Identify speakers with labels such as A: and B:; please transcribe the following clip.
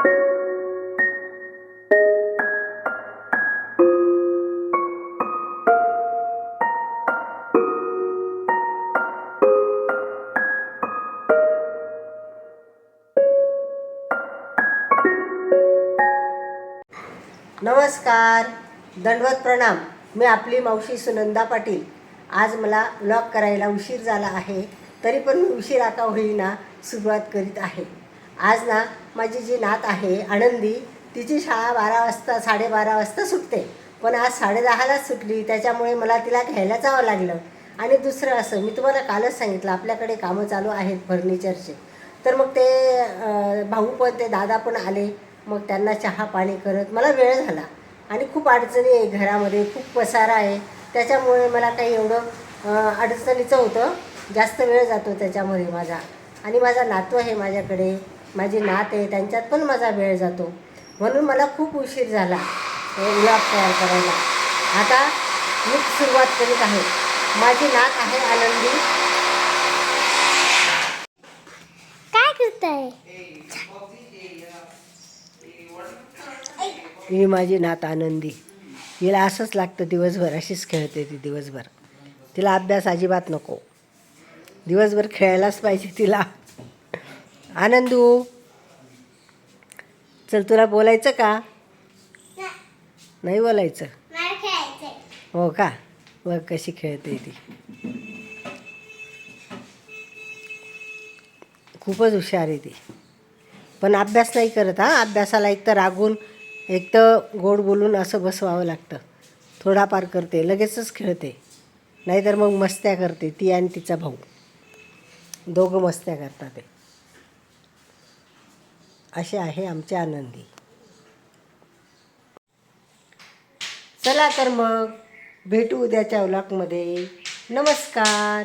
A: नमस्कार दंडवत प्रणाम. मी आपली मावशी सुनंदा पाटील. आज मला व्लॉग करायला उशीर झाला आहे तरी पण मी उशिरा का होईना सुरुवात करीत आहे. आज ना माझी जी नात आहे आनंदी तिची शाळा बारा वाजता साडेबारा वाजता सुटते. पण आज साडेदहालाच सुटली त्याच्यामुळे मला तिला घ्यायला जावं लागलं. आणि दुसरं असं मी तुम्हाला कालच सांगितलं आपल्याकडे कामं चालू आहेत फर्निचरचे. तर मग ते भाऊ पण ते दादा पण आले. मग त्यांना चहा पाणी करत मला वेळ झाला. आणि खूप अडचणी आहे घरामध्ये खूप पसारा आहे. त्याच्यामुळे मला काही एवढं अडचणीचं होतं. जास्त वेळ जातो त्याच्यामध्ये माझा. आणि माझा नातू आहे माझ्याकडे. माझी नात आहे त्यांच्यात पण माझा वेळ जातो. म्हणून मला खूप उशीर झाला गुलाब तयार करायला. आता मी सुरुवात करीत आहे. माझी नात आहे आनंदी.
B: काय करताय?
A: ही माझी नात आनंदी. हिला असंच लागतं दिवसभर अशीच खेळते ती दिवसभर. तिला अभ्यास अजिबात नको. दिवसभर खेळायलाच पाहिजे तिला. आनंदू चल तुला बोलायचं का? नाही बोलायचं. हो का? बघ कशी खेळते ती. खूपच हुशार आहे ती. पण अभ्यास नाही करत हा? अभ्यासाला एक तर रागून एक तर गोड बोलून असं बसवावं लागतं. थोडाफार करते लगेचच खेळते. नाहीतर मग मस्त्या करते ती आणि तिचा भाऊ. दोघं मस्त्या करतात ते. असे आहे आमचे आनंदी. चला तर मग भेटू उद्याच्या व्लॉगमध्ये नमस्कार.